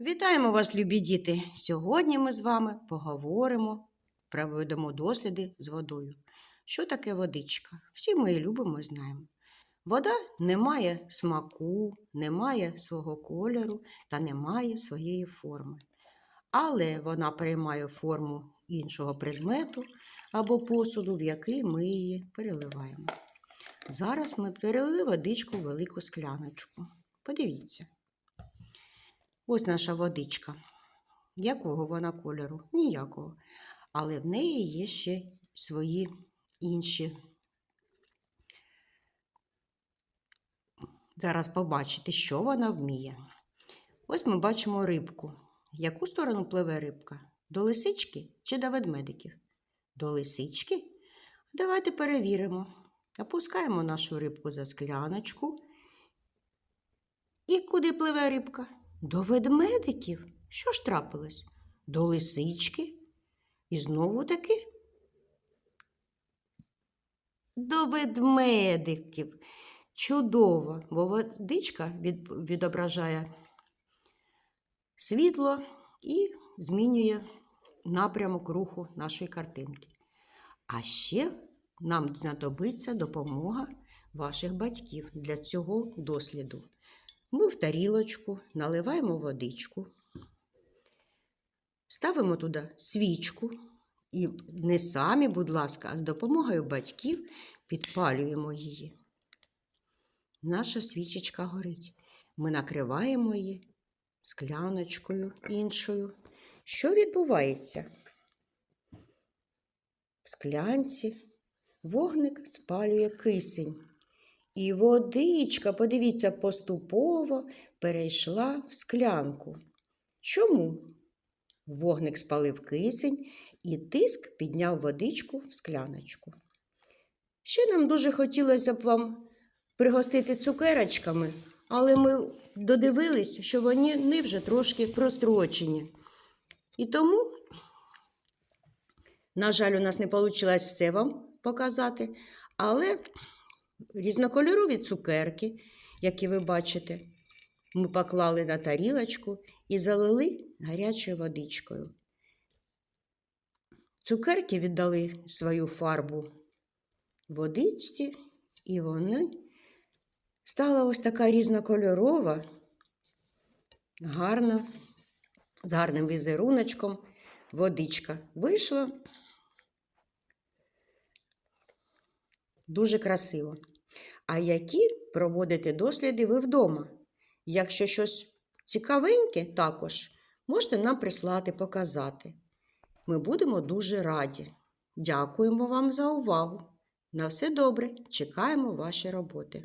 Вітаємо вас, любі діти! Сьогодні ми з вами поговоримо, проведемо досліди з водою. Що таке водичка? Всі ми любимо і знаємо. Вода не має смаку, не має свого кольору та не має своєї форми. Але вона приймає форму іншого предмету або посуду, в який ми її переливаємо. Зараз ми перелили водичку в велику скляночку. Подивіться. Ось наша водичка. Якого вона кольору? Ніякого. Але в неї є ще свої інші. Зараз побачите, що вона вміє. Ось ми бачимо рибку. Яку сторону пливе рибка? До лисички чи до ведмедиків? До лисички? Давайте перевіримо. Опускаємо нашу рибку за скляночку. І куди пливе рибка? До ведмедиків. Що ж трапилось? До лисички. І знову таки до ведмедиків. Чудово, бо водичка від, відображає світло і змінює напрямок руху нашої картинки. А ще нам знадобиться допомога ваших батьків для цього досліду. Ми в тарілочку наливаємо водичку, ставимо туди свічку і не самі, будь ласка, а з допомогою батьків підпалюємо її. Наша свічечка горить. Ми накриваємо її скляночкою іншою. Що відбувається? В склянці вогник спалює кисень. І водичка, подивіться, поступово перейшла в склянку. Чому? Вогник спалив кисень і тиск підняв водичку в скляночку. Ще нам дуже хотілося б вам пригостити цукерочками, але ми додивились, що вони не вже трошки прострочені. І тому, на жаль, у нас не вийшло все вам показати, але різнокольорові цукерки, які ви бачите, ми поклали на тарілочку і залили гарячою водичкою. Цукерки віддали свою фарбу водичці, і вони стала ось така різнокольорова, гарна, з гарним візеруночком водичка. Вийшла дуже красиво. А які проводите досліди ви вдома? Якщо щось цікавеньке, також можете нам прислати, показати. Ми будемо дуже раді. Дякуємо вам за увагу. На все добре, чекаємо ваші роботи.